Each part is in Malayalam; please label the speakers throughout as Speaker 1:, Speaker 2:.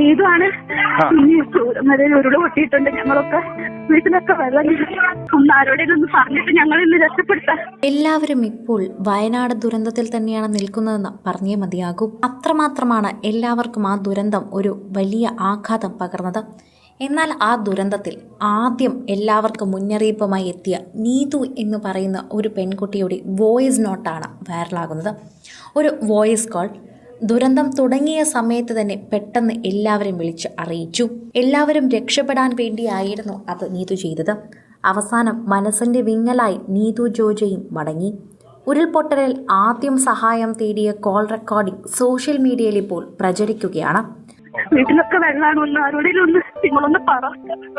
Speaker 1: നീതുമാണ് ഇനി ചൂരമലയിൽ ഉരുൾ പൊട്ടിയിട്ടുണ്ട്. ഞങ്ങളൊക്കെ വീട്ടിലൊക്കെ വെള്ളം. ഒന്ന് ആരോടെങ്കിലും ഒന്ന് പറഞ്ഞിട്ട് ഞങ്ങൾ ഇന്ന് രക്ഷപ്പെടുത്താം.
Speaker 2: എല്ലാവരും ഇപ്പോൾ വയനാട് ദുരന്തത്തിൽ തന്നെയാണ് നിൽക്കുന്നതെന്ന് പറഞ്ഞേ മതിയാകൂ. അത്രമാത്രമാണ് എല്ലാവർക്കും ആ ദുരന്തം ഒരു വലിയ ആഘാതം പകർന്നത്. എന്നാൽ ആ ദുരന്തത്തിൽ ആദ്യം എല്ലാവർക്കും മുന്നറിയിപ്പുമായി എത്തിയ നീതു എന്ന് പറയുന്ന ഒരു പെൺകുട്ടിയുടെ വോയിസ് നോട്ടാണ് വൈറലാകുന്നത്. ഒരു വോയിസ് കോൾ ദുരന്തം തുടങ്ങിയ സമയത്ത് തന്നെ പെട്ടെന്ന് എല്ലാവരും വിളിച്ച് അറിയിച്ചു. എല്ലാവരും രക്ഷപ്പെടാൻ വേണ്ടിയായിരുന്നു അത് നീതു ചെയ്തത്. അവസാനം മനസ്സിന്റെ വിങ്ങലായി നീതു ജോജയും മടങ്ങി. ഉരുൾപൊട്ടലിൽ ആദ്യം സഹായം തേടിയ കോൾ റെക്കോർഡിംഗ് സോഷ്യൽ മീഡിയയിൽ ഇപ്പോൾ പ്രചരിക്കുകയാണ്.
Speaker 1: വീട്ടിലൊക്കെ വെള്ളമാണ് ഒന്ന് ആരോടെങ്കിലും ഒന്ന് നിങ്ങളൊന്ന് പറ.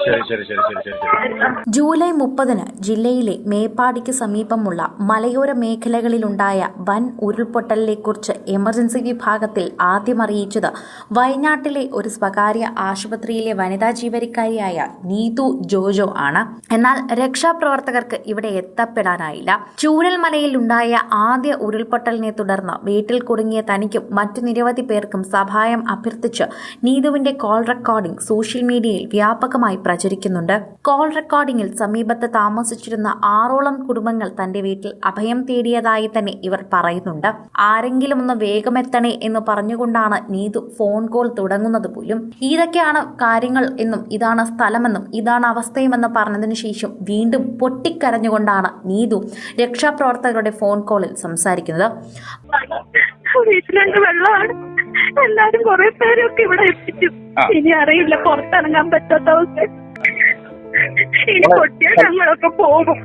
Speaker 3: ശരി ശരി ശരി ശരി ശരി ശരി.
Speaker 2: ജൂലൈ മുപ്പതിന് ജില്ലയിലെ മേപ്പാടിക്ക് സമീപമുള്ള മലയോര മേഖലകളിലുണ്ടായ വൻ ഉരുൾപൊട്ടലിനെക്കുറിച്ച് എമർജൻസി വിഭാഗത്തിൽ ആദ്യം അറിയിച്ചത് വയനാട്ടിലെ ഒരു സ്വകാര്യ ആശുപത്രിയിലെ വനിതാ ജീവനക്കാരിയായ നീതു ജോജോ ആണ്. എന്നാൽ രക്ഷാപ്രവർത്തകർക്ക് ഇവിടെ എത്തപ്പെടാനായില്ല. ചൂരൽമലയിൽ ഉണ്ടായ ആദ്യ ഉരുൾപൊട്ടലിനെ തുടർന്ന് വീട്ടിൽ കുടുങ്ങിയ തനിക്കും മറ്റു നിരവധി പേർക്കും സഹായം അഭ്യർത്ഥിച്ച് നീതുവിന്റെ കോൾ റെക്കോർഡിംഗ് സോഷ്യൽ മീഡിയയിൽ വ്യാപകമായി പ്രചരിക്കുന്നുണ്ട്. കോൾ റെക്കോർഡിംഗിൽ സമീപത്ത് താമസിച്ചിരുന്ന ആറോളം കുടുംബങ്ങൾ തന്റെ വീട്ടിൽ അഭയം തേടിയതായി തന്നെ ഇവർ പറയുന്നുണ്ട്. ആരെങ്കിലും ഒന്ന് വേഗമെത്തണേ എന്ന് പറഞ്ഞുകൊണ്ടാണ് നീതു ഫോൺ കോൾ തുടങ്ങുന്നത് പോലും. ഇതൊക്കെയാണ് കാര്യങ്ങൾ എന്നും ഇതാണ് സ്ഥലമെന്നും ഇതാണ് അവസ്ഥയുമെന്ന് പറഞ്ഞതിനു ശേഷം വീണ്ടും പൊട്ടിക്കരഞ്ഞുകൊണ്ടാണ് നീതു രക്ഷാപ്രവർത്തകരുടെ ഫോൺ കോളിൽ സംസാരിക്കുന്നത്.
Speaker 1: വെള്ളമാണ്. എല്ലാരും കുറെ പേരൊക്കെ ഇവിടെ എത്തിച്ചു. ഇനി അറിയില്ല പുറത്തിറങ്ങാൻ പറ്റാത്ത അവസ്ഥ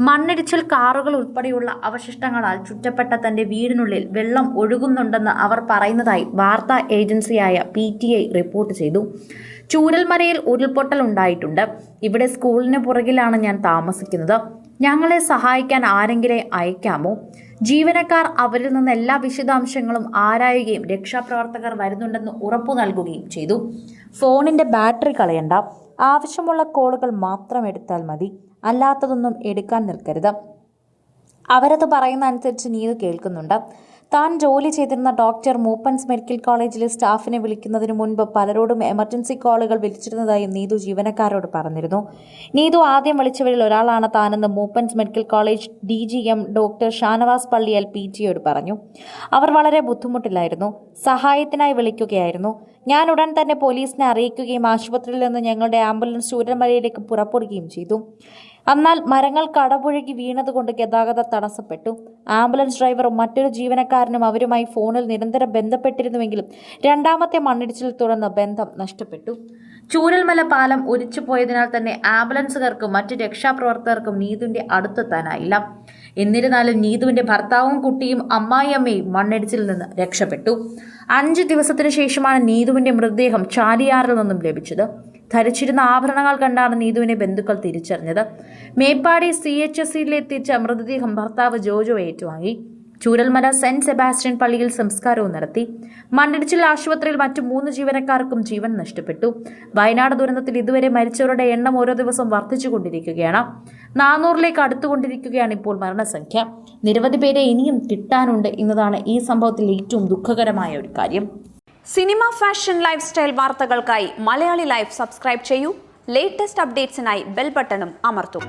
Speaker 2: മണ്ണിടിച്ചിൽ കാറുകൾ ഉൾപ്പെടെയുള്ള അവശിഷ്ടങ്ങളാൽ ചുറ്റപ്പെട്ട തന്റെ വീടിനുള്ളിൽ വെള്ളം ഒഴുകുന്നുണ്ടെന്ന് അവർ പറയുന്നതായി വാർത്താ ഏജൻസിയായ പി ടി ഐ റിപ്പോർട്ട് ചെയ്തു. ചൂരൽമരയിൽ ഉരുൾപൊട്ടൽ ഉണ്ടായിട്ടുണ്ട് ഇവിടെ സ്കൂളിന് പുറകിലാണ് ഞാൻ താമസിക്കുന്നത്. ഞങ്ങളെ സഹായിക്കാൻ ആരെങ്കിലും അയക്കാമോ? ജീവനക്കാർ അവരിൽ നിന്ന് എല്ലാ വിശദാംശങ്ങളും ആരായുകയും രക്ഷാപ്രവർത്തകർ വരുന്നുണ്ടെന്ന് ഉറപ്പു നൽകുകയും ചെയ്തു. ഫോണിന്റെ ബാറ്ററി കളയണ്ട. ആവശ്യമുള്ള കോളുകൾ മാത്രം എടുത്താൽ മതി. അല്ലാത്തതൊന്നും എടുക്കാൻ നിൽക്കരുത്. അവരത് പറയുന്ന അനുസരിച്ച് നീത് കേൾക്കുന്നുണ്ട്. താൻ ജോലി ചെയ്തിരുന്ന ഡോക്ടർ മൂപ്പൻസ് മെഡിക്കൽ കോളേജിലെ സ്റ്റാഫിനെ വിളിക്കുന്നതിന് മുൻപ് പലരോടും എമർജൻസി കോളുകൾ വിളിച്ചിരുന്നതായും നീതു ജീവനക്കാരോട് പറഞ്ഞിരുന്നു. നീതു ആദ്യം വിളിച്ചവരിൽ ഒരാളാണ് താനെന്ന് Moopens medical college D G M doctor Shanavas Palliyal P ജിയോട് പറഞ്ഞു. അവർ വളരെ ബുദ്ധിമുട്ടിലായിരുന്നു. സഹായത്തിനായി വിളിക്കുകയായിരുന്നു. ഞാൻ ഉടൻ തന്നെ പോലീസിനെ അറിയിക്കുകയും ആശുപത്രിയിൽ നിന്ന് ഞങ്ങളുടെ ആംബുലൻസ് ചൂരന്മലയിലേക്ക് പുറപ്പെടുകയും ചെയ്തു. എന്നാൽ മരങ്ങൾ കടപുഴകി വീണതുകൊണ്ട് ഗതാഗത തടസ്സപ്പെട്ടു. ആംബുലൻസ് ഡ്രൈവറും മറ്റൊരു ജീവനക്കാരനും അവരുമായി ഫോണിൽ നിരന്തരം ബന്ധപ്പെട്ടിരുന്നുവെങ്കിലും രണ്ടാമത്തെ മണ്ണിടിച്ചിൽ തുടർന്ന് ബന്ധം നഷ്ടപ്പെട്ടു. ചൂരൽമല പാലം ഒലിച്ചു പോയതിനാൽ തന്നെ ആംബുലൻസുകാർക്കും മറ്റ് രക്ഷാപ്രവർത്തകർക്കും നീതുവിന്റെ അടുത്തെത്താനായില്ല. എന്നിരുന്നാലും നീതുവിന്റെ ഭർത്താവും കുട്ടിയും അമ്മായിയമ്മയും മണ്ണിടിച്ചിൽ നിന്ന് രക്ഷപ്പെട്ടു. അഞ്ച് ദിവസത്തിനു ശേഷമാണ് നീതുവിന്റെ മൃതദേഹം ചാലിയാറിൽ നിന്നും ലഭിച്ചത്. ധരിച്ചിരുന്ന ആഭരണങ്ങൾ കണ്ടാണ് നീതുവിനെ ബന്ധുക്കൾ തിരിച്ചറിഞ്ഞത്. മേപ്പാടി സി എച്ച് എസ് സിയിലെത്തിച്ച മൃതദേഹം ഭർത്താവ് ജോജോ ഏറ്റുവാങ്ങി. ചൂരൽമല സെന്റ് സെബാസ്റ്റ്യൻ പള്ളിയിൽ സംസ്കാരവും നടത്തി. മണ്ണിടിച്ചിൽ ആശുപത്രിയിൽ മറ്റു മൂന്ന് ജീവനക്കാർക്കും ജീവൻ നഷ്ടപ്പെട്ടു. വയനാട് ദുരന്തത്തിൽ ഇതുവരെ മരിച്ചവരുടെ എണ്ണം ഓരോ ദിവസം വർദ്ധിച്ചുകൊണ്ടിരിക്കുകയാണ്. നാനൂറിലേക്ക് അടുത്തുകൊണ്ടിരിക്കുകയാണ് ഇപ്പോൾ മരണസംഖ്യ. നിരവധി പേരെ ഇനിയും കിട്ടാനുണ്ട് എന്നതാണ് ഈ സംഭവത്തിൽ ഏറ്റവും ദുഃഖകരമായ ഒരു കാര്യം.
Speaker 4: സിനിമ ഫാഷൻ ലൈഫ് സ്റ്റൈൽ വാർത്തകൾക്കായി മലയാളി ലൈഫ് സബ്സ്ക്രൈബ് ചെയ്യൂ. ലേറ്റസ്റ്റ് അപ്ഡേറ്റ്സിനായി ബെൽ ബട്ടണും അമർത്തും.